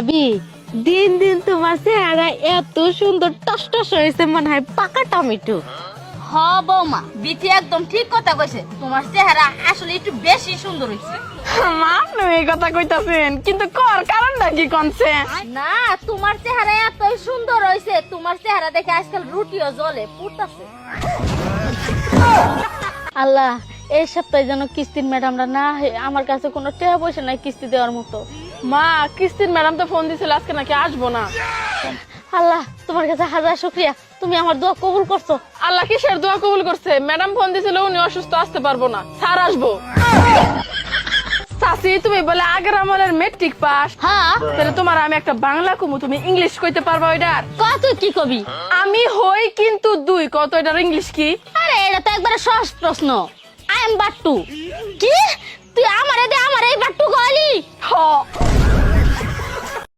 ভাবি দিন দিন তোমার চেহারা এত সুন্দর টস টস হয়েছে মনে হয় পাকা টমেটো। হ বৌমা বিটি একদম ঠিক কথা কইছে। তোমার চেহারা আসলে একটু বেশি সুন্দর হইছে। মা আপনি এই কথা কইতাছেন কিন্তু কর কারণটা কি কনছে? না তোমার চেহারা এতই সুন্দর হইছে তোমার চেহারা দেখে আজকাল রুটিও জ্বলে পুড়তাছে। আল্লাহ এই সপ্তাহে যেন কিস্তির ম্যাডামরা না আমার কাছে কোনো টাকা পয়সা নাই কিস্তি দেওয়ার মতো। মা কিস্তির ম্যাডাম তো ফোন দিছিল আজকে নাকি আসব না। আল্লাহ তোমার কাছে হাজার শুক্রিয়া। তুমি আমার দোয়া কবুল করছ। আল্লাহ কিসের দোয়া কবুল করছে? ম্যাডাম ফোন দিছিল উনি অসুস্থ আসতে পারব না। স্যার আসব। চাচি তুমি বলে আগের আমলের মেট্রিক পাস হ্যাঁ। তাহলে তোমার আমি একটা বাংলা কমু তুমি ইংলিশ কইতে পারবা ওইটার? কত কি কবি? আমি হই কিন্তু দুই কত এটার ইংলিশ কি? আরে এটা তো একবারে সহজ প্রশ্ন। আই এম বাট্টু কি